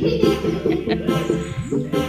Thank you.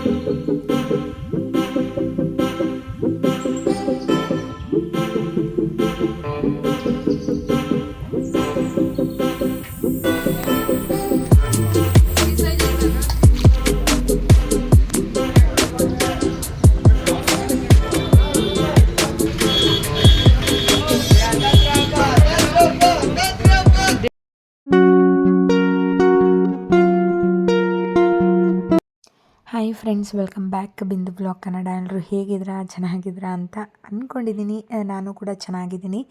Friends, welcome back. Bindu blog Kannada. ಎಲ್ಲರೂ ಹೇಗಿದ್ದೀರಾ ಚೆನ್ನಾಗಿದ್ದೀರಾ ಅಂತ ಅಂದ್ಕೊಂಡಿದ್ದೀನಿ ನಾನು ಕೂಡ ಚೆನ್ನಾಗಿದ್ದೀನಿ.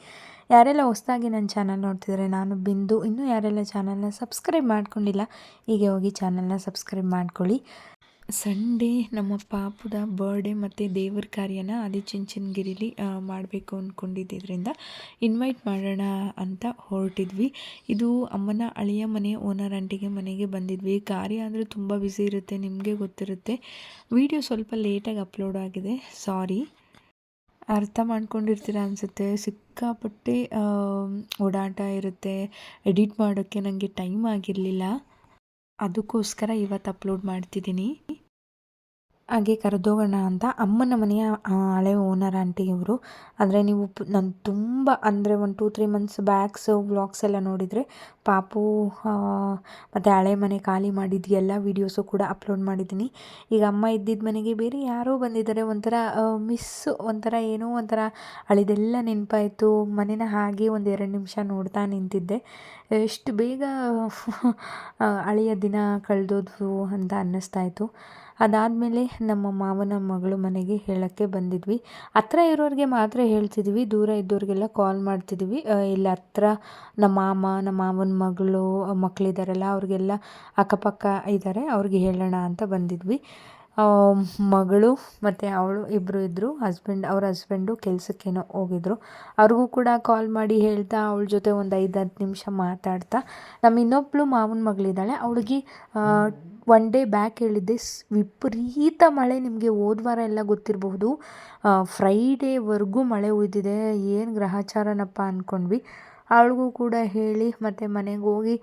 ಯಾರೆಲ್ಲ ಹೊಸದಾಗಿ ನನ್ನ ಚಾನಲ್ ನೋಡ್ತಿದ್ರೆ, ನಾನು ಬಿಂದು. ಇನ್ನೂ ಯಾರೆಲ್ಲ ಚಾನಲ್ನ ಸಬ್ಸ್ಕ್ರೈಬ್ ಮಾಡ್ಕೊಂಡಿಲ್ಲ, ಹೀಗೆ ಹೋಗಿ ಚಾನಲ್ನ ಸಬ್ಸ್ಕ್ರೈಬ್ ಮಾಡ್ಕೊಳ್ಳಿ. ಸಂಡೇ ನಮ್ಮ ಪಾಪುದ ಬರ್ಡೇ ಮತ್ತು ದೇವ್ರ ಕಾರ್ಯನ ಆದಿಚುಂಚನಗಿರಿಲಿ ಮಾಡಬೇಕು ಅಂದ್ಕೊಂಡಿದ್ದರಿಂದ ಇನ್ವೈಟ್ ಮಾಡೋಣ ಅಂತ ಹೊರಟಿದ್ವಿ. ಇದು ಅಮ್ಮನ ಅಳಿಯ ಮನೆ ಓನರ್ ಅಂಟಿಗೆ ಮನೆಗೆ ಬಂದಿದ್ವಿ. ಕಾರ್ಯ ಅಂದರೆ ತುಂಬ ಬ್ಯುಸಿ ಇರುತ್ತೆ, ನಿಮಗೆ ಗೊತ್ತಿರುತ್ತೆ. ವಿಡಿಯೋ ಸ್ವಲ್ಪ ಲೇಟಾಗಿ ಅಪ್ಲೋಡ್ ಆಗಿದೆ ಸಾರಿ ಅರ್ಥ ಮಾಡ್ಕೊಂಡಿರ್ತೀರ ಅನಿಸುತ್ತೆ. ಸಿಕ್ಕಾಪಟ್ಟೆ ಓಡಾಟ ಇರುತ್ತೆ. ಎಡಿಟ್ ಮಾಡೋಕ್ಕೆ ನನಗೆ ಟೈಮ್ ಆಗಿರಲಿಲ್ಲ. ಅದಕ್ಕೋಸ್ಕರ ಇವತ್ತು ಅಪ್ಲೋಡ್ ಮಾಡ್ತಿದ್ದೀನಿ. ಹಾಗೆ ಕರೆದೋಗೋಣ ಅಂತ ಅಮ್ಮನ ಮನೆಯ ಹಳೆ ಓನರ್ ಆಂಟಿ ಇವರು. ಆದರೆ ನೀವು ನಾನು ತುಂಬ, ಅಂದರೆ ಒಂದು two three months backs vlogs ಎಲ್ಲ ನೋಡಿದರೆ ಪಾಪು ಮತ್ತು ಹಳೆ ಮನೆ ಖಾಲಿ ಮಾಡಿದ್ದು, ಎಲ್ಲ ವೀಡಿಯೋಸು ಕೂಡ ಅಪ್ಲೋಡ್ ಮಾಡಿದ್ದೀನಿ. ಈಗ ಅಮ್ಮ ಇದ್ದಿದ್ದ ಮನೆಗೆ ಬೇರೆ ಯಾರೋ ಬಂದಿದ್ದಾರೆ, ಒಂಥರ ಮಿಸ್ ಒಂಥರ ಏನೋ ಒಂಥರ ಹಳಿದೆಲ್ಲ ನೆನಪಾಯಿತು. ಮನೇನ ಹಾಗೆ ಒಂದು ಎರಡು ನಿಮಿಷ ನೋಡ್ತಾ ನಿಂತಿದ್ದೆ. ಎಷ್ಟು ಬೇಗ ಅಳಿಯ ದಿನ ಕಳೆದೋದ್ವು ಅಂತ ಅನ್ನಿಸ್ತಾ ಇತ್ತು ಅದಾದಮೇಲೆ ನಮ್ಮ ಮಾವನ ಮಗಳು ಮನೆಗೆ ಹೇಳೋಕ್ಕೆ ಬಂದಿದ್ವಿ. ಹತ್ರ ಇರೋರಿಗೆ ಮಾತ್ರ ಹೇಳ್ತಿದ್ವಿ, ದೂರ ಇದ್ದವ್ರಿಗೆಲ್ಲ ಕಾಲ್ ಮಾಡ್ತಿದ್ವಿ. ಇಲ್ಲಿ, ಹತ್ರ ನಮ್ಮ ಮಾಮ, ನಮ್ಮ ಮಾವನ ಮಗಳು ಮಕ್ಕಳಿದ್ದಾರಲ್ಲ ಅವ್ರಿಗೆಲ್ಲ ಅಕ್ಕಪಕ್ಕ ಇದ್ದಾರೆ ಅವ್ರಿಗೆ ಹೇಳೋಣ ಅಂತ ಬಂದಿದ್ವಿ. ಮಗಳು ಮತ್ತು ಅವಳು ಇಬ್ಬರು ಇದ್ದರು ಹಸ್ಬೆಂಡ್ ಅವ್ರ ಹಸ್ಬೆಂಡು ಕೆಲಸಕ್ಕೇನೋ ಹೋಗಿದ್ರು. ಅವ್ರಿಗೂ ಕೂಡ ಕಾಲ್ ಮಾಡಿ ಹೇಳ್ತಾ, ಅವಳ ಜೊತೆ ಒಂದು ಐದು ಹತ್ತು ನಿಮಿಷ ಮಾತಾಡ್ತಾ. ನಮ್ಮ ಇನ್ನೊಬ್ಬಳು ಮಾವನ ಮಗಳಿದ್ದಾಳೆ, ಅವಳಿಗೆ ಒನ್ ಡೇ ಬ್ಯಾಕ್ ಹೇಳಿದ್ದೆ ವಿಪರೀತ ಮಳೆ ನಿಮಗೆ ಹೋದ ವಾರ ಎಲ್ಲ ಗೊತ್ತಿರಬಹುದು. ಫ್ರೈಡೇವರೆಗೂ ಮಳೆ ಉಯ್ದಿದೆ, ಏನು ಗ್ರಹಚಾರನಪ್ಪ ಅಂದ್ಕೊಂಡ್ವಿ ಅವಳಿಗೂ ಕೂಡ ಹೇಳಿ ಮತ್ತು ಮನೆಗೆ ಹೋಗಿ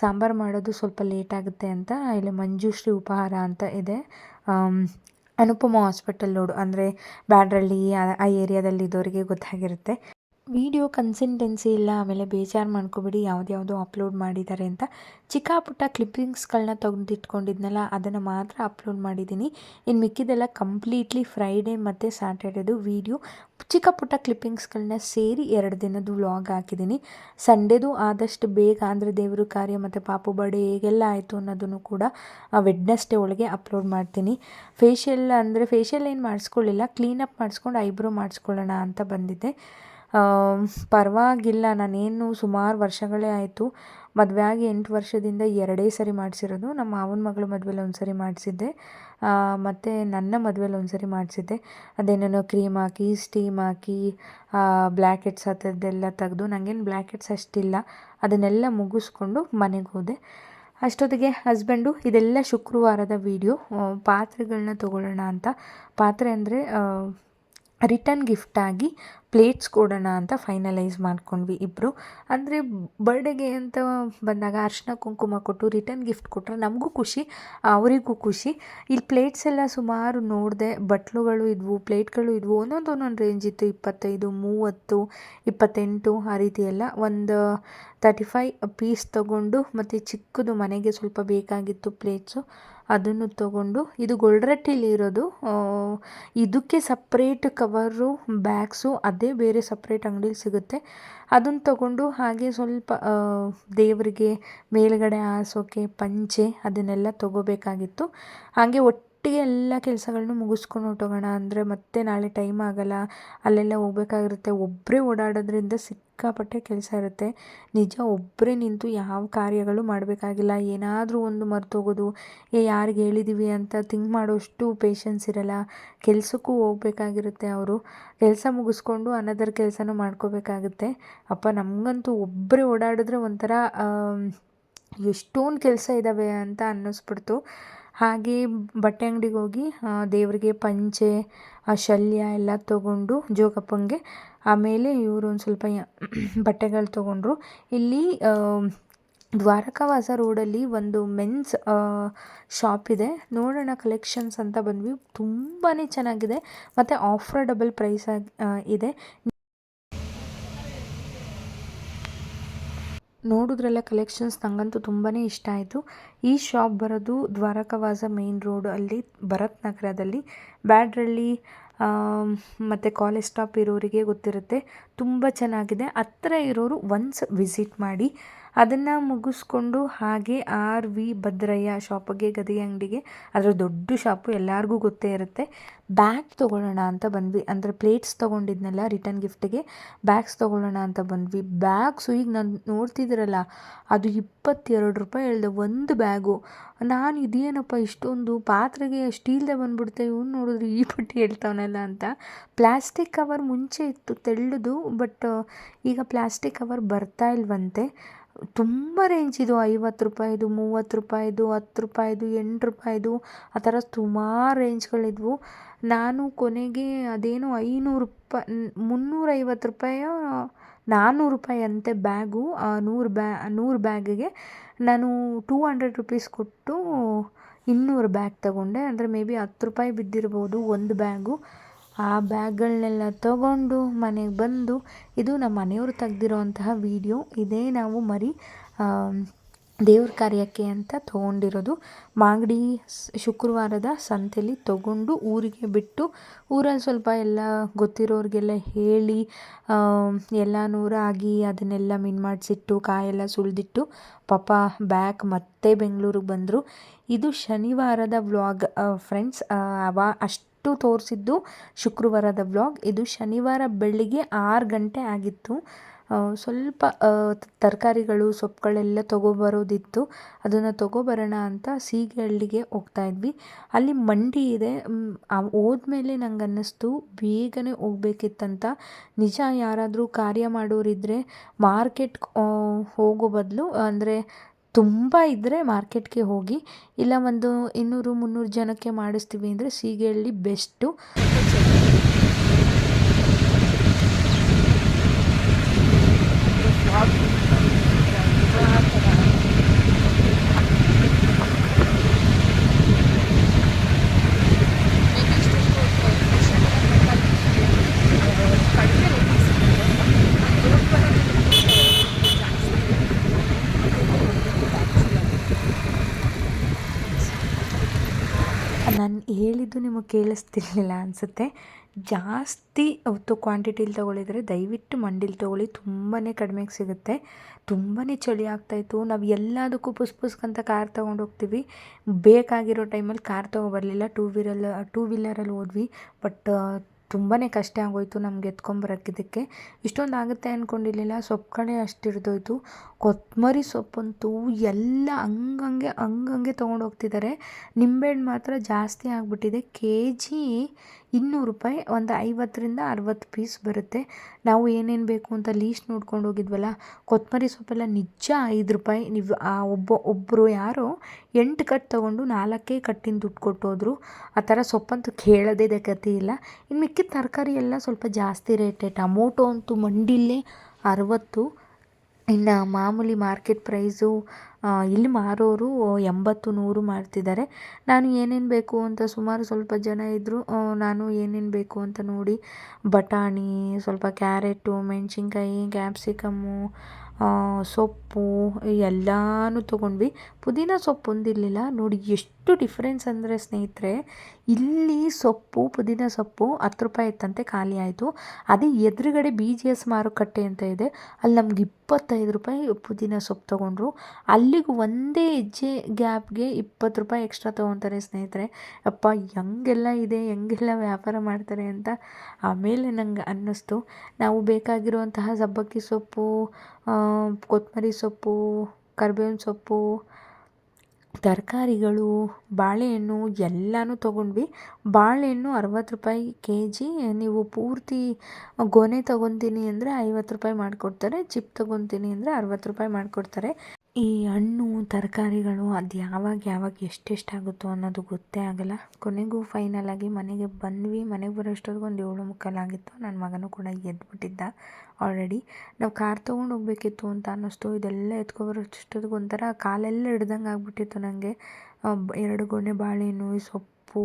ಸಾಂಬಾರು ಮಾಡೋದು ಸ್ವಲ್ಪ ಲೇಟ್ ಆಗುತ್ತೆ ಅಂತ, ಇಲ್ಲಿ ಮಂಜುಶ್ರೀ ಉಪಹಾರ ಅಂತ ಇದೆ. ಅನುಪಮ ಹಾಸ್ಪಿಟಲ್ ನೋಡು, ಅಂದರೆ ಬ್ಯಾಡ್ರಳ್ಳಿ ಆ ಏರಿಯಾದಲ್ಲಿ ಇದ್ದವರಿಗೆ ಗೊತ್ತಾಗಿರುತ್ತೆ. ವಿಡಿಯೋ ಕನ್ಸಿಸ್ಟೆನ್ಸಿ ಇಲ್ಲ, ಆಮೇಲೆ ಬೇಜಾರು ಮಾಡ್ಕೊಬೇಡಿ, ಯಾವುದ್ಯಾವುದೋ ಅಪ್ಲೋಡ್ ಮಾಡಿದ್ದಾರೆ ಅಂತ. ಚಿಕ್ಕ ಪುಟ್ಟ ಕ್ಲಿಪ್ಪಿಂಗ್ಸ್ಗಳನ್ನ ತೆಗೆದಿಟ್ಕೊಂಡಿದ್ನಲ್ಲ, ಅದನ್ನು ಮಾತ್ರ ಅಪ್ಲೋಡ್ ಮಾಡಿದ್ದೀನಿ. ಇನ್ನು ಮಿಕ್ಕಿದೆಲ್ಲ ಕಂಪ್ಲೀಟ್ಲಿ ಫ್ರೈಡೇ ಮತ್ತು ಸ್ಯಾಟರ್ಡೇದು ವಿಡಿಯೋ. ಚಿಕ್ಕ ಪುಟ್ಟ ಕ್ಲಿಪ್ಪಿಂಗ್ಸ್ಗಳನ್ನ ಸೇರಿ ಎರಡು ದಿನದ್ದು ವ್ಲಾಗ್ ಹಾಕಿದ್ದೀನಿ. ಸಂಡೇದು ಆದಷ್ಟು ಬೇಗ, ಅಂದರೆ ದೇವರು ಕಾರ್ಯ ಮತ್ತು ಪಾಪು ಬರ್ಡೇ ಹೇಗೆಲ್ಲ ಆಯಿತು ಅನ್ನೋದನ್ನು ಕೂಡ ವೆಡ್ನೆಸ್ಡೇ ಒಳಗೆ ಅಪ್ಲೋಡ್ ಮಾಡ್ತೀನಿ. ಫೇಶಿಯಲ್ ಅಂದರೆ ಫೇಶಿಯಲ್ ಏನು ಮಾಡಿಸ್ಕೊಳ್ಳಿಲ್ಲ, ಕ್ಲೀನಪ್ ಮಾಡಿಸ್ಕೊಂಡು, ಐಬ್ರೋ ಮಾಡಿಸ್ಕೊಳ್ಳೋಣ ಅಂತ ಬಂದಿದ್ದೆ. ಪರವಾಗಿಲ್ಲ. ನಾನೇನು ಸುಮಾರು ವರ್ಷಗಳೇ ಆಯಿತು. ಮದುವೆ ಆಗಿ ಎಂಟು ವರ್ಷದಿಂದ ಎರಡೇ ಸರಿ ಮಾಡಿಸಿರೋದು. ನಮ್ಮ ಮಾವನ ಮಗಳ ಮದುವೆಲಿ ಒಂದು ಸರಿ ಮಾಡಿಸಿದ್ದೆ. ಮತ್ತು ನನ್ನ ಮದುವೆಲಿ ಒಂದು ಸರಿ ಮಾಡಿಸಿದ್ದೆ. ಅದೇನೇನೋ ಕ್ರೀಮ್ ಹಾಕಿ ಸ್ಟೀಮ್ ಹಾಕಿ ಬ್ಲ್ಯಾಕೆಟ್ಸ್ ಹೆಡ್ಸ್ ತೆಗೆದು ನನಗೇನು ಬ್ಲ್ಯಾಕೆಟ್ಸ್ ಅಷ್ಟಿಲ್ಲ. ಅದನ್ನೆಲ್ಲ ಮುಗಿಸ್ಕೊಂಡು ಮನೆಗೆ ಹೋದೆ. ಅಷ್ಟೊತ್ತಿಗೆ ಹಸ್ಬೆಂಡು ಇದೆಲ್ಲ ಶುಕ್ರವಾರದ ವೀಡಿಯೋ ಪಾತ್ರೆಗಳನ್ನ ತೊಗೊಳ್ಳೋಣ ಅಂತ. ಪಾತ್ರೆ ಅಂದರೆ ರಿಟರ್ನ್ ಗಿಫ್ಟಾಗಿ ಪ್ಲೇಟ್ಸ್ ಕೊಡೋಣ ಅಂತ ಫೈನಲೈಸ್ ಮಾಡ್ಕೊಂಡ್ವಿ ಇಬ್ಬರು ಅಂದರೆ ಬರ್ಡೇಗೆ ಅಂತ ಬಂದಾಗ ಅರ್ಶಿನ ಕುಂಕುಮ ಕೊಟ್ಟು ರಿಟರ್ನ್ ಗಿಫ್ಟ್ ಕೊಟ್ಟರೆ ನಮಗೂ ಖುಷಿ, ಅವರಿಗೂ ಖುಷಿ. ಇಲ್ಲಿ ಪ್ಲೇಟ್ಸ್ ಎಲ್ಲ ಸುಮಾರು ನೋಡಿದೆ, ಬಟ್ಲುಗಳು ಇದ್ವು ಪ್ಲೇಟ್ಗಳು ಇದ್ವು, ಒಂದೊಂದು ಒಂದೊಂದು ರೇಂಜ್ ಇತ್ತು. ಇಪ್ಪತ್ತೈದು, ಮೂವತ್ತು, ಇಪ್ಪತ್ತೆಂಟು, ಆ ರೀತಿ ಎಲ್ಲ. ಒಂದು ತರ್ಟಿ ಫೈ ಪೀಸ್ ತೊಗೊಂಡು ಮತ್ತು ಚಿಕ್ಕದು ಮನೆಗೆ ಸ್ವಲ್ಪ ಬೇಕಾಗಿತ್ತು ಪ್ಲೇಟ್ಸು ಅದನ್ನು ತಗೊಂಡು ಇದು ಗೊಲ್ರಟ್ಟಿಲಿ ಇರೋದು. ಇದಕ್ಕೆ ಸಪ್ರೇಟ್ ಕವರು ಬ್ಯಾಗ್ಸು ಅದೇ ಬೇರೆ ಸಪ್ರೇಟ್ ಅಂಗಡೀಲಿ ಸಿಗುತ್ತೆ. ಅದನ್ನು ತಗೊಂಡು ಹಾಗೆ ಸ್ವಲ್ಪ ದೇವರಿಗೆ ಮೇಲುಗಡೆ ಆಸೋಕೆ ಪಂಚೆ ಅದನ್ನೆಲ್ಲ ತೊಗೋಬೇಕಾಗಿತ್ತು. ಹಾಗೆ ಒಟ್ಟಿಗೆ ಎಲ್ಲ ಕೆಲಸಗಳನ್ನು ಮುಗಿಸ್ಕೊಂಡು ಹೊಟ್ಟೋಗೋಣ ಅಂದರೆ ಮತ್ತೆ ನಾಳೆ ಟೈಮ್ ಆಗಲ್ಲ, ಅಲ್ಲೆಲ್ಲ ಹೋಗ್ಬೇಕಾಗಿರುತ್ತೆ. ಒಬ್ಬರೇ ಓಡಾಡೋದ್ರಿಂದ ಸಿಕ್ಕಾಪಟ್ಟೆ ಕೆಲಸ ಇರುತ್ತೆ. ನಿಜ ಒಬ್ಬರೇ ನಿಂತು ಯಾವ ಕಾರ್ಯಗಳು ಮಾಡಬೇಕಾಗಿಲ್ಲ. ಏನಾದರೂ ಒಂದು ಮರ್ತೋಗೋದು, ಏ ಯಾರಿಗೆ ಹೇಳಿದ್ದೀವಿ ಅಂತ ಥಿಂಕ್ ಮಾಡೋಷ್ಟು ಪೇಷನ್ಸ್ ಇರಲ್ಲ. ಕೆಲಸಕ್ಕೂ ಹೋಗ್ಬೇಕಾಗಿರುತ್ತೆ ಅವರು. ಕೆಲಸ ಮುಗಿಸ್ಕೊಂಡು ಅನದರ್ ಕೆಲಸನೂ ಮಾಡ್ಕೋಬೇಕಾಗುತ್ತೆ. ಅಪ್ಪ, ನಮಗಂತೂ ಒಬ್ಬರೇ ಓಡಾಡಿದ್ರೆ ಒಂಥರ ಎಷ್ಟೊಂದು ಕೆಲಸ ಇದ್ದಾವೆ ಅಂತ ಅನ್ನಿಸ್ಬಿಡ್ತು. ಹಾಗೆ ಬಟ್ಟೆ ಅಂಗಡಿಗೆ ಹೋಗಿ ದೇವರಿಗೆ ಪಂಚೆ ಶಲ್ಯ ಎಲ್ಲ ತಗೊಂಡು ಜೋಗಪ್ಪಂಗೆ, ಆಮೇಲೆ ಇವರು ಒಂದು ಸ್ವಲ್ಪ ಬಟ್ಟೆಗಳು ತೊಗೊಂಡ್ರು. ಇಲ್ಲಿ ದ್ವಾರಕಾವಾಸ ರೋಡಲ್ಲಿ ಒಂದು ಮೆನ್ಸ್ ಶಾಪ್ ಇದೆ. ನೋಡೋಣ ಕಲೆಕ್ಷನ್ಸ್ ಅಂತ ಬಂದ್ವಿ. ತುಂಬಾ ಚೆನ್ನಾಗಿದೆ. ಮತ್ತು ಆಫರ್ಡಬಲ್ ಪ್ರೈಸ್ ಆಗಿ ಇದೆ. ನೋಡಿದ್ರೆಲ್ಲ ಕಲೆಕ್ಷನ್ಸ್ ನನಗಂತೂ ತುಂಬಾ ಇಷ್ಟ ಆಯಿತು. ಈ ಶಾಪ್ ಬರೋದು ದ್ವಾರಕವಾಸ ಮೇನ್ ರೋಡ್ ಅಲ್ಲಿ ಭರತ್ ನಗರದಲ್ಲಿ ಬ್ಯಾಡ್ರಳ್ಳಿ ಮತ್ತು ಕಾಲೇಜ್ ಸ್ಟಾಪ್ ಇರೋರಿಗೆ ಗೊತ್ತಿರುತ್ತೆ. ತುಂಬ ಚೆನ್ನಾಗಿದೆ. ಹತ್ತಿರ ಇರೋರು ಒನ್ಸ್ ವಿಸಿಟ್ ಮಾಡಿ ಅದನ್ನು ಮುಗಿಸ್ಕೊಂಡು ಹಾಗೆ ಆರ್ ವಿ ಭದ್ರಯ್ಯ ಶಾಪಿಗೆ ಗದಿ ಅಂಗಡಿಗೆ. ಅದರ ದೊಡ್ಡ ಶಾಪು, ಎಲ್ಲರಿಗೂ ಗೊತ್ತೇ ಇರುತ್ತೆ. ಬ್ಯಾಗ್ ತೊಗೊಳ್ಳೋಣ ಅಂತ ಬಂದ್ವಿ. ಅಂದರೆ ಪ್ಲೇಟ್ಸ್ ತೊಗೊಂಡಿದ್ನಲ್ಲ, ರಿಟರ್ನ್ ಗಿಫ್ಟಿಗೆ. ಬ್ಯಾಗ್ಸ್ ತೊಗೊಳ್ಳೋಣ ಅಂತ ಬಂದ್ವಿ. ಬ್ಯಾಗ್ಸು ಈಗ ನಾನು ನೋಡ್ತಿದ್ದೀರಲ್ಲ, ಅದು ಇಪ್ಪತ್ತೆರಡು ರೂಪಾಯಿ ಹೇಳ್ದೆ, ಒಂದು ಬ್ಯಾಗು. ನಾನು ಇದೇನಪ್ಪ, ಇಷ್ಟೊಂದು ಪಾತ್ರೆಗೆ ಸ್ಟೀಲ್ದೆ ಬಂದ್ಬಿಡುತ್ತೆ ಇವ್ನು ನೋಡಿದ್ರೆ ಈ ಪಟ್ಟಿ ಹೇಳ್ತಾವನಲ್ಲ ಅಂತ. ಪ್ಲ್ಯಾಸ್ಟಿಕ್ ಕವರ್ ಮುಂಚೆ ಇತ್ತು, ತೆಳ್ಳದು, ಬಟ್ ಈಗ ಪ್ಲ್ಯಾಸ್ಟಿಕ್ ಕವರ್ ಬರ್ತಾ ಇಲ್ವಂತೆ. ತುಂಬ ರೇಂಜ್ ಇದು. ಐವತ್ತು ರೂಪಾಯಿದು, ಮೂವತ್ತು ರೂಪಾಯಿದು, ಹತ್ತು ರೂಪಾಯಿದು, ಎಂಟು ರೂಪಾಯಿದು, ಆ ಥರ ಸುಮಾರು ರೇಂಜ್ಗಳಿದ್ವು ನಾನು ಕೊನೆಗೆ ಅದೇನೋ ಐನೂರು ರೂಪಾಯಿ ಮುನ್ನೂರೈವತ್ತು ರೂಪಾಯೋ ನಾನ್ನೂರು ರೂಪಾಯಿ ಅಂತೆ ಬ್ಯಾಗು ನೂರು ಬ್ಯಾ, ನೂರು ಬ್ಯಾಗಿಗೆ ನಾನು ಟೂ ಹಂಡ್ರೆಡ್ ರುಪೀಸ್ ಕೊಟ್ಟು ಇನ್ನೂರು ಬ್ಯಾಗ್ ತಗೊಂಡೆ. ಅಂದರೆ ಮೇ ಬಿ ಹತ್ತು ರೂಪಾಯಿ ಬಿದ್ದಿರ್ಬೋದು ಒಂದು ಬ್ಯಾಗು. ಆ ಬ್ಯಾಗ್ಗಳನ್ನೆಲ್ಲ ತಗೊಂಡು ಮನೆಗೆ ಬಂದು ಇದು ನಮ್ಮ ಮನೆಯವರು ತೆಗ್ದಿರೋಂತಹ ವೀಡಿಯೋ. ಇದೇ ನಾವು ಮರಿ ದೇವ್ರ ಕಾರ್ಯಕ್ಕೆ ಅಂತ ತೊಗೊಂಡಿರೋದು. ಮಾಗಡಿ ಶುಕ್ರವಾರದ ಸಂತೆಯಲ್ಲಿ ತಗೊಂಡು ಊರಿಗೆ ಬಿಟ್ಟು ಊರಲ್ಲಿ ಸ್ವಲ್ಪ ಎಲ್ಲ ಗೊತ್ತಿರೋರಿಗೆಲ್ಲ ಹೇಳಿ ಎಲ್ಲ ನೂರಾಗಿ ಅದನ್ನೆಲ್ಲ ಮಿನ್ ಮಾಡಿಸಿಟ್ಟು, ಕಾಯೆಲ್ಲ ಸುಳಿದಿಟ್ಟು ಪಾಪ ಬ್ಯಾಕ್ ಮತ್ತೆ ಬೆಂಗಳೂರಿಗೆ ಬಂದರು. ಇದು ಶನಿವಾರದ ವ್ಲಾಗ್ ಫ್ರೆಂಡ್ಸ್ ಅವ ಅಷ್ಟು ತೋರಿಸಿದ್ದು ಶುಕ್ರವಾರದ ವ್ಲಾಗ್ ಇದು ಶನಿವಾರ ಬೆಳಿಗ್ಗೆ ಆರು ಗಂಟೆ ಆಗಿತ್ತು. ಸ್ವಲ್ಪ ತರಕಾರಿಗಳು, ಸೊಪ್ಪುಗಳೆಲ್ಲ ತೊಗೊಬರೋದಿತ್ತು. ಅದನ್ನು ತೊಗೊಬರೋಣ ಅಂತ ಸೀಗೆಹಳ್ಳಿಗೆ ಹೋಗ್ತಾ ಇದ್ವಿ. ಅಲ್ಲಿ ಮಂಡಿ ಇದೆ. ಹೋದ್ಮೇಲೆ ನಂಗೆ ಅನ್ನಿಸ್ತು ಬೇಗನೆ ಹೋಗ್ಬೇಕಿತ್ತಂತ. ನಿಜ ಯಾರಾದರೂ ಕಾರ್ಯ ಮಾಡೋರಿದ್ದರೆ ಮಾರ್ಕೆಟ್ ಹೋಗೋ ಬದಲು, ಅಂದರೆ ತುಂಬ ಇದ್ದರೆ ಮಾರ್ಕೆಟ್ಗೆ ಹೋಗಿ ಇಲ್ಲ ಒಂದು ಇನ್ನೂರು ಮುನ್ನೂರು ಜನಕ್ಕೆ ಮಾಡಿಸ್ತೀವಿ ಅಂದರೆ ಸೀಗೆಯಲ್ಲಿ ಬೆಸ್ಟು ನಿಮಗೆ ಕೇಳಿಸ್ತಿರ್ಲಿಲ್ಲ ಅನಿಸುತ್ತೆ. ಜಾಸ್ತಿ ಅವತ್ತು ಕ್ವಾಂಟಿಟಿಲಿ ತೊಗೊಳಿದ್ರೆ ದಯವಿಟ್ಟು ಮಂಡಿಲಿ ತೊಗೊಳ್ಳಿ ತುಂಬಾ ಕಡಿಮೆಗೆ ಸಿಗುತ್ತೆ. ತುಂಬಾ ಚಳಿ ಆಗ್ತಾಯಿತ್ತು ನಾವು ಎಲ್ಲದಕ್ಕೂ ಪುಸ್ ಪುಸ್ಕಂತ ಕಾರ್ ತೊಗೊಂಡು ಹೋಗ್ತೀವಿ. ಬೇಕಾಗಿರೋ ಟೈಮಲ್ಲಿ ಕಾರ್ ತೊಗೊಬರಲಿಲ್ಲ ಟೂ ವೀಲರ್ ಟೂ ವೀಲರಲ್ಲಿ ಹೋದ್ವಿ. ಬಟ್ ತುಂಬಾ ಕಷ್ಟ ಆಗೋಯಿತು ನಮ್ಗೆ ಎತ್ಕೊಂಬರೋಕ್ಕಿದ್ದಕ್ಕೆ ಇಷ್ಟೊಂದು ಆಗುತ್ತೆ ಅಂದ್ಕೊಂಡಿರ್ಲಿಲ್ಲ ಸೊಪ್ಪುಗಳೇ ಅಷ್ಟು ಹಿಡ್ದೋಯ್ತು. ಕೊತ್ತಂಬರಿ ಸೊಪ್ಪಂತೂ ಎಲ್ಲ ಹಂಗಂಗೆ ಹಂಗಂಗೆ ತೊಗೊಂಡೋಗ್ತಿದ್ದಾರೆ ನಿಂಬೆಹಣ್ಣು ಮಾತ್ರ ಜಾಸ್ತಿ ಆಗಿಬಿಟ್ಟಿದೆ. ಕೆ ಜಿ ಇನ್ನೂರು ರೂಪಾಯಿ, ಒಂದು ಐವತ್ತರಿಂದ ಅರವತ್ತು ಪೀಸ್ ಬರುತ್ತೆ. ನಾವು ಏನೇನು ಬೇಕು ಅಂತ ಲೀಸ್ಟ್ ನೋಡ್ಕೊಂಡು ಹೋಗಿದ್ವಲ್ಲ ಕೊತ್ತಂಬರಿ ಸೊಪ್ಪೆಲ್ಲ ನಿಜ ಐದು ರೂಪಾಯಿ. ನೀವು ಆ ಒಬ್ಬ ಒಬ್ಬರು ಯಾರೋ ಎಂಟು ಕಟ್ ತೊಗೊಂಡು ನಾಲ್ಕೇ ಕಟ್ಟಿನ ದುಡ್ಡು ಕೊಟ್ಟೋದ್ರು. ಆ ಥರ ಸೊಪ್ಪಂತೂ ಕೇಳೋದೇ ಗತಿ ಇಲ್ಲ. ಇನ್ನು ಮಿಕ್ಕಿದ ತರಕಾರಿ ಎಲ್ಲ ಸ್ವಲ್ಪ ಜಾಸ್ತಿ ರೇಟೆ ಟಮೋಟೊ ಅಂತೂ ಮಂಡಿಲ್ಲೇ ಅರವತ್ತು ಇನ್ನು ಮಾಮೂಲಿ ಮಾರ್ಕೆಟ್ ಪ್ರೈಸು ಇಲ್ಲಿ ಮಾರೋರು ಎಂಬತ್ತು, ನೂರು ಮಾರ್ತಿದ್ದಾರೆ ನಾನು ಏನೇನು ಬೇಕು ಅಂತ ಸುಮಾರು ಸ್ವಲ್ಪ ಜನ ಇದ್ದರು ನಾನು ಏನೇನು ಬೇಕು ಅಂತ ನೋಡಿ ಬಟಾಣಿ, ಸ್ವಲ್ಪ ಕ್ಯಾರೆಟು, ಮೆಣಸಿನ್ಕಾಯಿ, ಕ್ಯಾಪ್ಸಿಕಮ್ಮು ಸೊಪ್ಪು, ಎಲ್ಲನೂ ತೊಗೊಂಡ್ವಿ. ಪುದೀನ ಸೊಪ್ಪು ಒಂದಿರಲಿಲ್ಲ ನೋಡಿ ಎಷ್ಟು ಡಿಫ್ರೆನ್ಸ್ ಅಂದರೆ ಸ್ನೇಹಿತರೆ ಇಲ್ಲಿ ಸೊಪ್ಪು, ಪುದೀನ ಸೊಪ್ಪು ಹತ್ತು ರೂಪಾಯಿ ಇತ್ತಂತೆ, ಖಾಲಿ ಆಯಿತು. ಅದೇ ಎದುರುಗಡೆ ಬಿ ಜಿ ಎಸ್ ಮಾರುಕಟ್ಟೆ ಅಂತ ಇದೆ. ಅಲ್ಲಿ ನಮ್ಗೆ ಇಪ್ಪತ್ತೈದು ರೂಪಾಯಿ ಪುದೀನ ಸೊಪ್ಪು ತೊಗೊಂಡ್ರು. ಅಲ್ಲಿಗೆ ಒಂದೇ ಹೆಜ್ಜೆ ಗ್ಯಾಪ್ಗೆ ಇಪ್ಪತ್ತು ರೂಪಾಯಿ ಎಕ್ಸ್ಟ್ರಾ ತೊಗೊತಾರೆ ಸ್ನೇಹಿತರೆ. ಅಪ್ಪ, ಹೆಂಗೆಲ್ಲ ಇದೆ, ಹೆಂಗೆಲ್ಲ ವ್ಯಾಪಾರ ಮಾಡ್ತಾರೆ ಅಂತ ಆಮೇಲೆ ನಂಗೆ ಅನ್ನಿಸ್ತು. ನಾವು ಬೇಕಾಗಿರುವಂತಹ ಸಬ್ಬಕ್ಕಿ ಸೊಪ್ಪು ಕೊತ್ತಂಬರಿ ಸೊಪ್ಪು, ಕರ್ಬೇವಿನ ಸೊಪ್ಪು ತರಕಾರಿಗಳು, ಬಾಳೆಹಣ್ಣು ಎಲ್ಲನೂ ತೊಗೊಂಡ್ವಿ. ಬಾಳೆಹಣ್ಣು ಅರವತ್ತು ರೂಪಾಯಿ ಕೆ ಜಿ ನೀವು ಪೂರ್ತಿ ಗೊನೆ ತೊಗೊತೀನಿ ಅಂದರೆ ಐವತ್ತು ರೂಪಾಯಿ ಮಾಡಿಕೊಡ್ತಾರೆ. ಚಿಪ್ ತೊಗೊತೀನಿ ಅಂದರೆ ಅರವತ್ತು ರೂಪಾಯಿ ಮಾಡಿಕೊಡ್ತಾರೆ. ಈ ಹಣ್ಣು, ತರಕಾರಿಗಳು ಅದು ಯಾವಾಗ ಯಾವಾಗ ಎಷ್ಟೆಷ್ಟಾಗುತ್ತೋ ಅನ್ನೋದು ಗೊತ್ತೇ ಆಗಲ್ಲ. ಕೊನೆಗೂ ಫೈನಲ್ ಆಗಿ ಮನೆಗೆ ಬಂದ್ವಿ. ಮನೆಗೆ ಬರೋಷ್ಟೊತ್ತಿಗೆ ಒಂದು ಏಳು ಮುಕ್ಕಾಲಾಗಿತ್ತು. ನನ್ನ ಮಗನೂ ಕೂಡ ಎದ್ಬಿಟ್ಟಿದ್ದ ಆಲ್ರೆಡಿ ನಾವು ಕಾರ್ ತೊಗೊಂಡು ಹೋಗ್ಬೇಕಿತ್ತು ಅಂತ ಅನ್ನಿಸ್ತು. ಇದೆಲ್ಲ ಎತ್ಕೊಬರೋಷ್ಟೊತ್ತಿಗೆ ಒಂಥರ ಕಾಲೆಲ್ಲ ಹಿಡ್ದಂಗೆ ಆಗ್ಬಿಟ್ಟಿತ್ತು ನನಗೆ ಎರಡು ಗೊನೆ ಬಾಳೆಹಣ್ಣು, ಸೊಪ್ಪು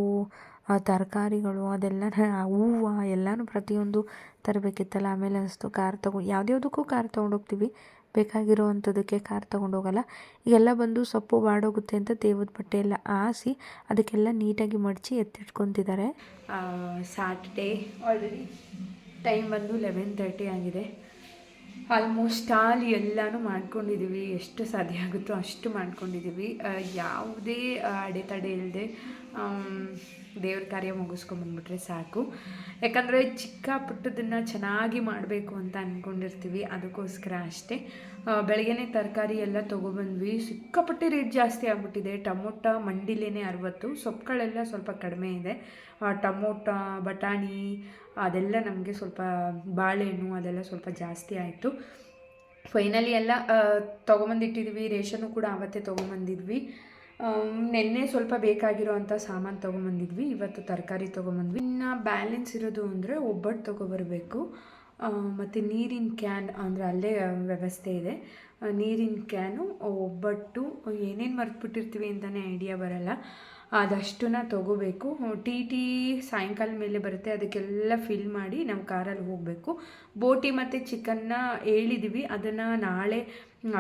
ತರಕಾರಿಗಳು, ಅದೆಲ್ಲ ಹೂವು, ಎಲ್ಲನೂ ಪ್ರತಿಯೊಂದು ತರಬೇಕಿತ್ತಲ್ಲ. ಆಮೇಲೆ ಅನ್ನಿಸ್ತು ಕಾರ್ ತಗೊ, ಯಾವುದ್ಯಾವುದಕ್ಕೂ ಕಾರ್ ತೊಗೊಂಡೋಗ್ತೀವಿ ಬೇಕಾಗಿರೋ ಕಾರ್ ಕಾರ್ ತೊಗೊಂಡೋಗಲ್ಲ ಈಗೆಲ್ಲ ಬಂದು ಸೊಪ್ಪು ಬಾಡೋಗುತ್ತೆ ಅಂತ ದೇವದ ಬಟ್ಟೆ ಎಲ್ಲ ಹಾಸಿ ಅದಕ್ಕೆಲ್ಲ ನೀಟಾಗಿ ಮಡಚಿ ಎತ್ತಿಟ್ಕೊತಿದ್ದಾರೆ. ಸ್ಯಾಟರ್ಡೇ ಆಲ್ರೆಡಿ ಟೈಮ್ ಬಂದು ಲೆವೆನ್ ತರ್ಟಿ ಆಗಿದೆ. ಆಲ್ಮೋಸ್ಟ್ ಆಲ್ ಎಲ್ಲನೂ ಮಾಡ್ಕೊಂಡಿದ್ದೀವಿ ಎಷ್ಟು ಸಾಧ್ಯ ಆಗುತ್ತೋ ಅಷ್ಟು ಮಾಡ್ಕೊಂಡಿದ್ದೀವಿ ಯಾವುದೇ ಅಡೆತಡೆ ಇಲ್ಲದೆ ದೇವ್ರ ಕಾರ್ಯ ಮುಗಿಸ್ಕೊಂಬಂದ್ಬಿಟ್ರೆ ಸಾಕು. ಯಾಕಂದರೆ ಚಿಕ್ಕ ಪುಟ್ಟದನ್ನು ಚೆನ್ನಾಗಿ ಮಾಡಬೇಕು ಅಂತ ಅಂದ್ಕೊಂಡಿರ್ತೀವಿ ಅದಕ್ಕೋಸ್ಕರ ಅಷ್ಟೇ. ಬೆಳಗ್ಗೆನೇ ತರಕಾರಿ ಎಲ್ಲ ತೊಗೊಬಂದ್ವಿ. ಸಿಕ್ಕಾಪಟ್ಟೆ ರೇಟ್ ಜಾಸ್ತಿ ಆಗಿಬಿಟ್ಟಿದೆ. ಟೊಮೊಟ ಮಂಡಿಲೇನೆ ಅರವತ್ತು. ಸೊಪ್ಪುಗಳೆಲ್ಲ ಸ್ವಲ್ಪ ಕಡಿಮೆ ಇದೆ. ಟೊಮೊಟ, ಬಟಾಣಿ, ಅದೆಲ್ಲ ನಮಗೆ ಸ್ವಲ್ಪ ಬಾಳೆಹಣ್ಣು ಅದೆಲ್ಲ ಸ್ವಲ್ಪ ಜಾಸ್ತಿ ಆಯಿತು. ಫೈನಲಿ ಎಲ್ಲ ತೊಗೊಂಬಂದಿಟ್ಟಿದ್ವಿ. ರೇಷನ್ನು ಕೂಡ ಆವತ್ತೇ ತೊಗೊಂಬಂದಿದ್ವಿ. ನಿನ್ನೆ ಸ್ವಲ್ಪ ಬೇಕಾಗಿರೋ ಅಂಥ ಸಾಮಾನು ತೊಗೊಂಬಂದಿದ್ವಿ, ಇವತ್ತು ತರಕಾರಿ ತೊಗೊಂಬಂದ್ವಿ. ಇನ್ನು ಬ್ಯಾಲೆನ್ಸ್ ಇರೋದು ಅಂದರೆ ಒಬ್ಬಟ್ಟು ತೊಗೊಬರ್ಬೇಕು. ಮತ್ತು ನೀರಿನ ಕ್ಯಾನ್ ಅಂದರೆ ಅಲ್ಲೇ ವ್ಯವಸ್ಥೆ ಇದೆ. ನೀರಿನ ಕ್ಯಾನು ಒಬ್ಬಟ್ಟು, ಏನೇನು ಮರೆತುಬಿಟ್ಟಿರ್ತೀವಿ ಅಂತಲೇ ಐಡಿಯಾ ಬರಲ್ಲ. ಅದಷ್ಟನ್ನ ತೊಗೋಬೇಕು. ಟಿ ಟಿ ಸಾಯಂಕಾಲ ಮೇಲೆ ಬರುತ್ತೆ, ಅದಕ್ಕೆಲ್ಲ ಫಿಲ್ ಮಾಡಿ ನಾವು ಕಾರಲ್ಲಿ ಹೋಗಬೇಕು. ಬೋಟಿ ಮತ್ತು ಚಿಕನ್ನ ಹೇಳಿದ್ದೀವಿ ಅದನ್ನು ನಾಳೆ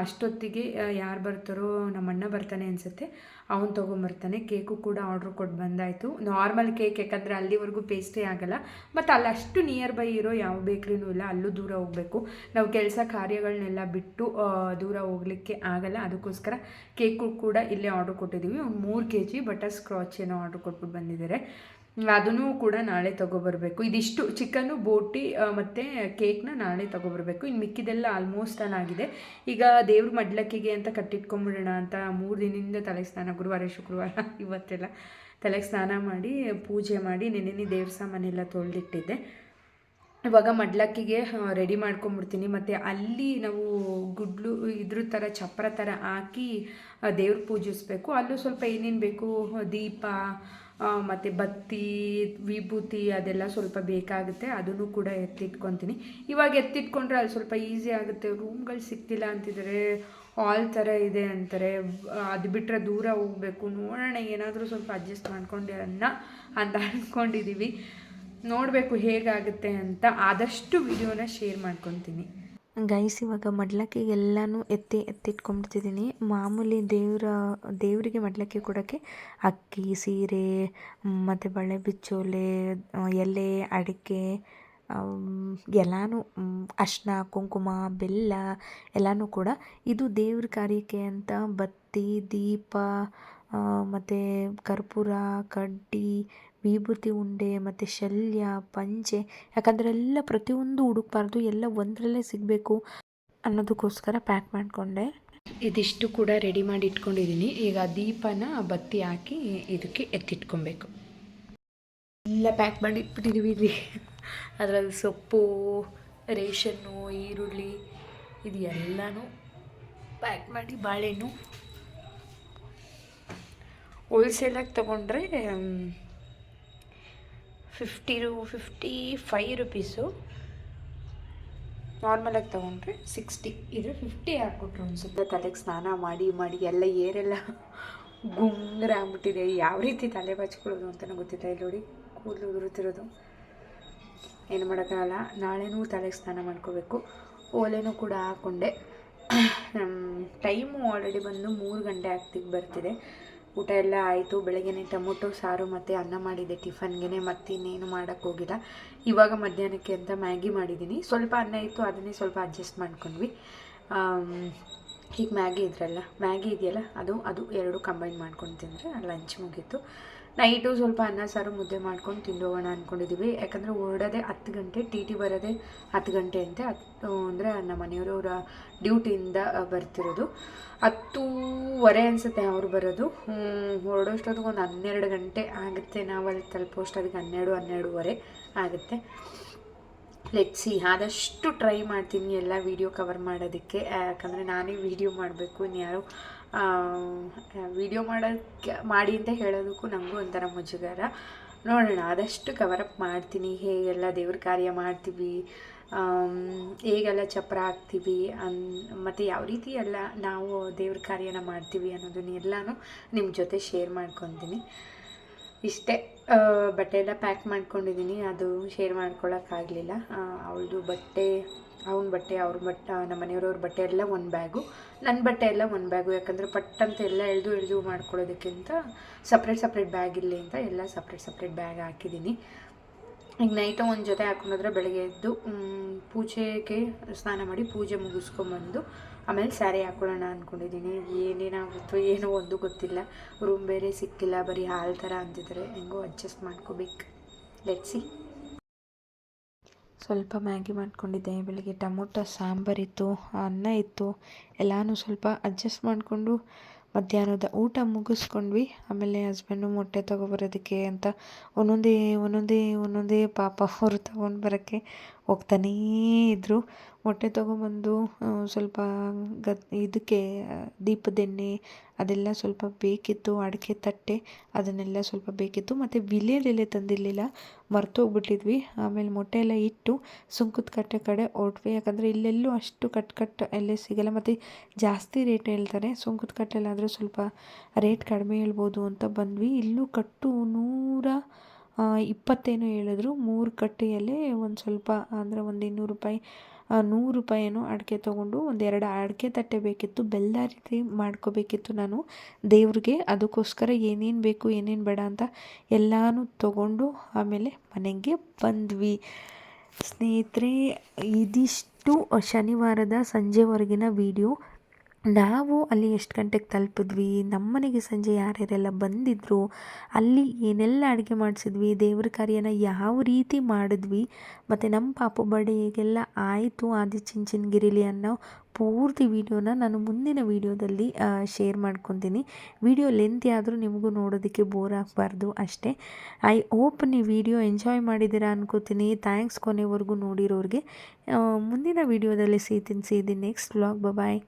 ಅಷ್ಟೊತ್ತಿಗೆ ಯಾರು ಬರ್ತಾರೋ ನಮ್ಮ ಅಣ್ಣ ಬರ್ತಾನೆ ಅನಿಸುತ್ತೆ. ಅವನು ತೊಗೊಂಬರ್ತಾನೆ. ಕೇಕು ಕೂಡ ಆರ್ಡ್ರ್ ಕೊಟ್ಟು ಬಂದಾಯಿತು. ನಾರ್ಮಲ್ ಕೇಕ್ ಯಾಕಂದರೆ ಅಲ್ಲಿವರೆಗೂ ಪೇಸ್ಟೇ ಆಗಲ್ಲ. ಮತ್ತು ಅಲ್ಲಷ್ಟು ನಿಯರ್ ಬೈ ಇರೋ ಯಾವ ಬೇಕ್ರಿನೂ ಇಲ್ಲ. ಅಲ್ಲೂ ದೂರ ಹೋಗಬೇಕು. ನಾವು ಕೆಲಸ ಕಾರ್ಯಗಳನ್ನೆಲ್ಲ ಬಿಟ್ಟು ದೂರ ಹೋಗಲಿಕ್ಕೆ ಆಗಲ್ಲ. ಅದಕ್ಕೋಸ್ಕರ ಕೇಕು ಕೂಡ ಇಲ್ಲೇ ಆರ್ಡ್ರ್ ಕೊಟ್ಟಿದ್ದೀವಿ ಒಂದು ಮೂರು ಕೆ ಜಿ ಬಟರ್ ಸ್ಕ್ರಾಚ್ ಏನೋ ಆರ್ಡ್ರ್ ಕೊಟ್ಬಿಟ್ಟು ಬಂದಿದ್ದಾರೆ. ಅದನ್ನು ಕೂಡ ನಾಳೆ ತೊಗೊಬರ್ಬೇಕು. ಇದಿಷ್ಟು ಚಿಕನ್ನು ಬೋಟಿ ಮತ್ತು ಕೇಕ್ನ ನಾಳೆ ತೊಗೊಬರ್ಬೇಕು. ಇನ್ನು ಮಿಕ್ಕಿದೆಲ್ಲ ಆಲ್ಮೋಸ್ಟ್ ಆಗಿದೆ. ಈಗ ದೇವ್ರ ಮಡ್ಲಕ್ಕಿಗೆ ಅಂತ ಕಟ್ಟಿಟ್ಕೊಂಬಿಡೋಣ ಅಂತ ಮೂರು ದಿನದಿಂದ ತಲೆ ಸ್ನಾನ, ಗುರುವಾರ, ಶುಕ್ರವಾರ, ಇವತ್ತೆಲ್ಲ ತಲೆಗೆ ಸ್ನಾನ ಮಾಡಿ, ಪೂಜೆ ಮಾಡಿ ನೆನೆನೆ ದೇವ್ರ ಸಾಮಾನೆಲ್ಲ ತೊಳೆದಿಟ್ಟಿದ್ದೆ. ಇವಾಗ ಮಡ್ಲಕ್ಕಿಗೆ ರೆಡಿ ಮಾಡ್ಕೊಂಬಿಡ್ತೀನಿ. ಮತ್ತು ಅಲ್ಲಿ ನಾವು ಗುಡ್ಲು, ಇದ್ರ ಥರ ಚಪ್ಪರ ಥರ ಹಾಕಿ ದೇವ್ರ ಪೂಜಿಸ್ಬೇಕು. ಅಲ್ಲೂ ಸ್ವಲ್ಪ ಏನೇನು ಬೇಕು? ದೀಪ ಮತ್ತು ಬತ್ತಿ, ವಿಭೂತಿ ಅದೆಲ್ಲ ಸ್ವಲ್ಪ ಬೇಕಾಗುತ್ತೆ. ಅದನ್ನು ಕೂಡ ಎತ್ತಿಟ್ಕೊತೀನಿ. ಇವಾಗ ಎತ್ತಿಟ್ಕೊಂಡ್ರೆ ಅದು ಸ್ವಲ್ಪ ಈಸಿ ಆಗುತ್ತೆ. ರೂಮ್ಗಳು ಸಿಕ್ತಿಲ್ಲ ಅಂತಿದ್ದಾರೆ ಹಾಲ್ ಥರ ಇದೆ ಅಂತಾರೆ. ಅದು ಬಿಟ್ಟರೆ ದೂರ ಹೋಗಬೇಕು. ನೋಡೋಣ, ಏನಾದರೂ ಸ್ವಲ್ಪ ಅಡ್ಜಸ್ಟ್ ಮಾಡ್ಕೊಂಡು ಅನ್ನ ಅಂತ ಅಂದ್ಕೊಂಡಿದ್ದೀವಿ ನೋಡಬೇಕು ಹೇಗಾಗುತ್ತೆ ಅಂತ. ಆದಷ್ಟು ವಿಡಿಯೋನ ಶೇರ್ ಮಾಡ್ಕೊತೀನಿ. ಗೈಸ್ ಇವಾಗ ಮಡ್ಲಕ್ಕಿ ಎಲ್ಲನೂ ಎತ್ತಿ, ಎತ್ತಿಟ್ಕೊಂಡ್ಬಿಡ್ತಿದ್ದೀನಿ. ಮಾಮೂಲಿ ದೇವರ, ದೇವರಿಗೆ ಮಡ್ಲಕ್ಕಿ ಕೊಡೋಕ್ಕೆ ಅಕ್ಕಿ, ಸೀರೆ, ಮತ್ತು ಬಳೆ ಬಿಚ್ಚೋಲೆ ಎಲೆ, ಅಡಿಕೆ ಎಲ್ಲನೂ ಅರ್ಶಿನ ಕುಂಕುಮ, ಬೆಲ್ಲ ಎಲ್ಲನೂ ಕೂಡ ಇದು ದೇವ್ರ ಕಾರ್ಯಕ್ಕೆ ಅಂತ ಬತ್ತಿ, ದೀಪ ಮತ್ತು ಕರ್ಪೂರ, ಕಡ್ಡಿ ವಿಭೂತಿ ಉಂಡೆ ಮತ್ತು ಶಲ್ಯ, ಪಂಚೆ, ಯಾಕಂದರೆ ಎಲ್ಲ ಪ್ರತಿಯೊಂದು ಹುಡುಕ್ಬಾರ್ದು ಎಲ್ಲ ಒಂದರಲ್ಲೇ ಸಿಗಬೇಕು ಅನ್ನೋದಕ್ಕೋಸ್ಕರ ಪ್ಯಾಕ್ ಮಾಡಿಕೊಂಡೆ. ಇದಿಷ್ಟು ಕೂಡ ರೆಡಿ ಮಾಡಿ ಇಟ್ಕೊಂಡಿದ್ದೀನಿ. ಈಗ ದೀಪನ ಬತ್ತಿ ಹಾಕಿ ಇದಕ್ಕೆ ಎತ್ತಿಟ್ಕೊಬೇಕು. ಎಲ್ಲ ಪ್ಯಾಕ್ ಮಾಡಿ ಇಟ್ಬಿಟ್ಟಿದ್ದೀವಿ ಇಲ್ಲಿ. ಅದರಲ್ಲಿ ಸೊಪ್ಪು, ರೇಷನ್ನು, ಈರುಳ್ಳಿ, ಇದು ಎಲ್ಲನೂ ಪ್ಯಾಕ್ ಮಾಡಿ ಬಾಳೆಹಣ್ಣು. ಹೋಲ್ಸೇಲಾಗಿ ತೊಗೊಂಡ್ರೆ ಫಿಫ್ಟಿ ರು ಫಿಫ್ಟಿ ಫೈ ರುಪೀಸು ನಾರ್ಮಲಾಗಿ ತೊಗೊಂಡ್ರೆ ಸಿಕ್ಸ್ಟಿ ಇದು ಫಿಫ್ಟಿ ಹಾಕ್ಕೊಟ್ರು ಅನ್ಸುತ್ತೆ. ತಲೆಗೆ ಸ್ನಾನ ಮಾಡಿ ಮಾಡಿ, ಎಲ್ಲ ಏರೆಲ್ಲ ಗುಂಗ್ರ ಆಗ್ಬಿಟ್ಟಿದೆ. ಯಾವ ರೀತಿ ತಲೆ ಬಚ್ಕೊಳ್ಳೋದು ಅಂತಲೂ ಗೊತ್ತಿಲ್ಲ. ಇಲ್ಲಿ ನೋಡಿ, ಕೂದಲು ಉದುರುತ್ತಿರೋದು. ಏನು ಮಾಡೋಕ್ಕಾಗಲ್ಲ. ನಾಳೆನೂ ತಲೆಗೆ ಸ್ನಾನ ಮಾಡ್ಕೋಬೇಕು. ಓಲೆನೂ ಕೂಡ ಹಾಕ್ಕೊಂಡೆ ಟೈಮು ಆಲ್ರೆಡಿ ಬಂದು ಮೂರು ಗಂಟೆ ಆಗ್ತಿಗೆ ಬರ್ತಿದೆ. ಊಟ ಎಲ್ಲ ಆಯಿತು. ಬೆಳಗ್ಗೆನೆ ಟೊಮೊಟೊ ಸಾರು ಮತ್ತು ಅನ್ನ ಮಾಡಿದ್ದೆ ಟಿಫನ್ಗೆ ಮತ್ತಿನ್ನೇನು ಮಾಡೋಕ್ಕೆ ಹೋಗಿಲ್ಲ. ಇವಾಗ ಮಧ್ಯಾಹ್ನಕ್ಕೆ ಅಂತ ಮ್ಯಾಗಿ ಮಾಡಿದ್ದೀನಿ ಸ್ವಲ್ಪ ಅನ್ನ ಇತ್ತು, ಅದನ್ನೇ ಸ್ವಲ್ಪ ಅಡ್ಜಸ್ಟ್ ಮಾಡ್ಕೊಂಡ್ವಿ. ಈಗ ಮ್ಯಾಗಿ ಇದ್ರಲ್ಲ. ಮ್ಯಾಗಿ ಇದೆಯಲ್ಲ, ಅದು ಅದು ಎರಡು ಕಂಬೈನ್ ಮಾಡ್ಕೊಂಡು ತಿಂದರೆ ಲಂಚ್ ಮುಗೀತು. ನೈಟು ಸ್ವಲ್ಪ ಅನ್ನ, ಸಾರು, ಮುದ್ದೆ ಮಾಡ್ಕೊಂಡು ತಿಂದೋಗೋಣ ಅಂದ್ಕೊಂಡಿದ್ದೀವಿ ಯಾಕಂದರೆ ಹೊರಡೋದೇ ಹತ್ತು ಗಂಟೆ, ಟಿ ಟಿ ಬರೋದೇ ಹತ್ತು ಗಂಟೆ ಅಂತೆ. ಹತ್ತು, ಅಂದರೆ ನಮ್ಮ ಮನೆಯವರವರ ಡ್ಯೂಟಿಯಿಂದ ಬರ್ತಿರೋದು. ಹತ್ತೂವರೆ ಅನಿಸುತ್ತೆ ಅವ್ರು ಬರೋದು. ಹೊರಡೋಷ್ಟೊತ್ತಿಗೆ ಒಂದು ಹನ್ನೆರಡು ಗಂಟೆ ಆಗುತ್ತೆ. ನಾವು ಅಲ್ಲಿ ತಲುಪೋಷ್ಟೊತ್ತಿಗೆ ಹನ್ನೆರಡು, ಹನ್ನೆರಡುವರೆ ಆಗುತ್ತೆ. ಲೆಟ್ಸಿ ಆದಷ್ಟು ಟ್ರೈ ಮಾಡ್ತೀನಿ ಎಲ್ಲ ವೀಡಿಯೋ ಕವರ್ ಮಾಡೋದಕ್ಕೆ. ಯಾಕಂದರೆ ನಾನೇ ವೀಡಿಯೋ ಮಾಡಬೇಕು. ಇನ್ಯಾರು ವೀಡಿಯೋ ಮಾಡೋಕ್ಕೆ ಮಾಡಿ ಅಂತ ಹೇಳೋದಕ್ಕೂ ನನಗೂ ಒಂಥರ ಮುಜುಗರ. ನೋಡೋಣ, ಆದಷ್ಟು ಕವರಪ್ ಮಾಡ್ತೀನಿ. ಹೇಗೆಲ್ಲ ದೇವ್ರ ಕಾರ್ಯ ಮಾಡ್ತೀವಿ. ಹೇಗೆಲ್ಲ ಚಪ್ರ ಹಾಕ್ತೀವಿ ಅನ್, ಮತ್ತು ಯಾವ ರೀತಿ ಎಲ್ಲ ನಾವು ದೇವ್ರ ಕಾರ್ಯನ ಮಾಡ್ತೀವಿ ಅನ್ನೋದನ್ನೆಲ್ಲನೂ ನಿಮ್ಮ ಜೊತೆ ಶೇರ್ ಮಾಡ್ಕೊತೀನಿ. ಇಷ್ಟೇ ಬಟ್ಟೆ ಎಲ್ಲ ಪ್ಯಾಕ್ ಮಾಡ್ಕೊಂಡಿದ್ದೀನಿ ಅದು ಶೇರ್ ಮಾಡ್ಕೊಳ್ಳೋಕ್ಕಾಗಲಿಲ್ಲ ಅವಳದು ಬಟ್ಟೆ, ಅವನ ಬಟ್ಟೆ, ಅವ್ರ ಬಟ್ಟೆ ನಮ್ಮ ಮನೆಯವ್ರವ್ರ ಬಟ್ಟೆ ಎಲ್ಲ ಒಂದು ಬ್ಯಾಗು ನನ್ನ ಬಟ್ಟೆ ಎಲ್ಲ ಒಂದು ಬ್ಯಾಗು ಯಾಕಂದರೆ ಪಟ್ ಅಂತ ಎಲ್ಲ ಎಳೆದು ಎಳೆದು ಮಾಡ್ಕೊಳ್ಳೋದಕ್ಕಿಂತ ಸಪ್ರೇಟ್ ಸಪ್ರೇಟ್ ಬ್ಯಾಗ್ ಇರಲಿ ಅಂತ ಎಲ್ಲ ಸಪ್ರೇಟ್ ಸಪ್ರೇಟ್ ಬ್ಯಾಗ್ ಹಾಕಿದ್ದೀನಿ ಈಗ ನೈಟು ಒಂದು ಜೊತೆ ಹಾಕೊಂಡೋದ್ರೆ ಬೆಳಗ್ಗೆ ಎದ್ದು ಪೂಜೆಗೆ ಸ್ನಾನ ಮಾಡಿ ಪೂಜೆ ಮುಗಿಸ್ಕೊಂಬಂದು ಆಮೇಲೆ ಸ್ಯಾರಿ ಹಾಕ್ಕೊಳ್ಳೋಣ ಅಂದ್ಕೊಂಡಿದ್ದೀನಿ ಏನೇನಾಗುತ್ತೋ ಏನೋ ಒಂದು ಗೊತ್ತಿಲ್ಲ. ರೂಮ್ ಬೇರೆ ಸಿಕ್ಕಿಲ್ಲ. ಬರೀ ಹಾಲು ಥರ ಅಂತಿದ್ದಾರೆ ಹೆಂಗೋ ಅಡ್ಜಸ್ಟ್ ಮಾಡ್ಕೋಬೇಕು. ಲೆಟ್ಸಿ ಸ್ವಲ್ಪ ಮ್ಯಾಗಿ ಮಾಡ್ಕೊಂಡಿದ್ದೆ. ಬೆಳಿಗ್ಗೆ ಟೊಮೊಟೊ ಸಾಂಬಾರಿತ್ತು ಅನ್ನ ಇತ್ತು. ಎಲ್ಲನೂ ಸ್ವಲ್ಪ ಅಡ್ಜಸ್ಟ್ ಮಾಡಿಕೊಂಡು ಮಧ್ಯಾಹ್ನದ ಊಟ ಮುಗಿಸ್ಕೊಂಡ್ವಿ. ಆಮೇಲೆ ಹಸ್ಬೆಂಡು ಮೊಟ್ಟೆ ತೊಗೊಬರೋದಕ್ಕೆ ಅಂತ ಒಂದೊಂದೇ ಒಂದೊಂದೇ ಒಂದೊಂದೇ ಪಾಪ ಅವರು ತೊಗೊಂಡು ಬರೋಕ್ಕೆ ಹೋಗ್ತಾನೇ ಇದ್ದರು ಮೊಟ್ಟೆ ತೊಗೊಂಬಂದು ಸ್ವಲ್ಪ ಗದ್, ಇದಕ್ಕೆ ದೀಪದೆಣ್ಣೆ ಅದೆಲ್ಲ ಸ್ವಲ್ಪ ಬೇಕಿತ್ತು, ಅಡಿಕೆ ತಟ್ಟೆ ಅದನ್ನೆಲ್ಲ ಸ್ವಲ್ಪ ಬೇಕಿತ್ತು. ಮತ್ತು ವಿಲೇಲೆಲೆ ತಂದಿರಲಿಲ್ಲ, ಮರ್ತೋಗ್ಬಿಟ್ಟಿದ್ವಿ. ಆಮೇಲೆ ಮೊಟ್ಟೆ ಎಲ್ಲ ಇಟ್ಟು ಸುಂಕದ ಕಟ್ಟೆ ಕಡೆ ಹೊರಟ್ವಿ ಯಾಕಂದರೆ ಇಲ್ಲೆಲ್ಲೂ ಅಷ್ಟು ಕಟ್ ಕಟ್ ಎಲ್ಲೇ ಸಿಗಲ್ಲ. ಮತ್ತು ಜಾಸ್ತಿ ರೇಟ್ ಹೇಳ್ತಾರೆ. ಸುಂಕದ ಕಟ್ಟೆಲ್ಲಾದರೂ ಸ್ವಲ್ಪ ರೇಟ್ ಕಡಿಮೆ ಹೇಳ್ಬೋದು ಅಂತ ಬಂದ್ವಿ. ಇಲ್ಲೂ ಕಟ್ಟು ನೂರ ಇಪ್ಪತ್ತೇನೋ ಹೇಳಿದ್ರು. ಮೂರು ಕಟ್ಟೆಯಲ್ಲೇ ಒಂದು ಸ್ವಲ್ಪ, ಅಂದರೆ ಒಂದು ಇನ್ನೂರು ರೂಪಾಯಿ ನೂರು ನೂರು ರೂಪಾಯಿನೋ ಅಡಿಕೆ ತೊಗೊಂಡು ಒಂದೆರಡು ಅಡಿಕೆ ತಟ್ಟೆ ಬೇಕಿತ್ತು. ಬೆಲ್ಲ ರೀತಿ ಮಾಡ್ಕೋಬೇಕಿತ್ತು ನಾನು. ದೇವ್ರಿಗೆ ಅದಕ್ಕೋಸ್ಕರ ಏನೇನು ಬೇಕು, ಏನೇನು ಬೇಡ ಅಂತ ಎಲ್ಲನೂ ತೊಗೊಂಡು ಆಮೇಲೆ ಮನೆಗೆ ಬಂದ್ವಿ. ಸ್ನೇಹಿತರೆ, ಇದಿಷ್ಟು ಶನಿವಾರದ ಸಂಜೆವರೆಗಿನ ವಿಡಿಯೋ ನಾವು ಅಲ್ಲಿ ಎಷ್ಟು ಗಂಟೆಗೆ ತಲುಪಿದ್ವಿ, ನಮ್ಮನೆಗೆ ಸಂಜೆ ಯಾರ್ಯಾರೆಲ್ಲ ಬಂದಿದ್ದರು ಅಲ್ಲಿ ಏನೆಲ್ಲ ಅಡುಗೆ ಮಾಡಿಸಿದ್ವಿ, ದೇವ್ರ ಕಾರ್ಯನ ಯಾವ ರೀತಿ ಮಾಡಿದ್ವಿ, ಮತ್ತು ನಮ್ಮ ಪಾಪು ಬರ್ಡೇ ಹೇಗೆಲ್ಲ ಆಯಿತು, ಆದಿ ಚಿಂಚಿನಗಿರಿಲಿ ಅನ್ನೋ ಪೂರ್ತಿ ವಿಡಿಯೋನ ನಾನು ಮುಂದಿನ ವಿಡಿಯೋದಲ್ಲಿ ಶೇರ್ ಮಾಡ್ಕೊತೀನಿ. ವಿಡಿಯೋ ಲೆಂತ್ ಆದರೂ ನಿಮಗೂ ನೋಡೋದಕ್ಕೆ ಬೋರ್ ಆಗಬಾರ್ದು ಅಷ್ಟೇ. ಐ ಹೋಪ್ ನೀವು ವಿಡಿಯೋ ಎಂಜಾಯ್ ಮಾಡಿದ್ದೀರಾ ಅನ್ಕೋತೀನಿ. ಥ್ಯಾಂಕ್ಸ್ ಕೊನೆವರೆಗೂ ನೋಡಿರೋರಿಗೆ. ಮುಂದಿನ ವಿಡಿಯೋದಲ್ಲಿ ಸಿಗ್ತೀನಿ. ಸೀದಿ ನೆಕ್ಸ್ಟ್ ವ್ಲಾಗ್ ಬಾಯ್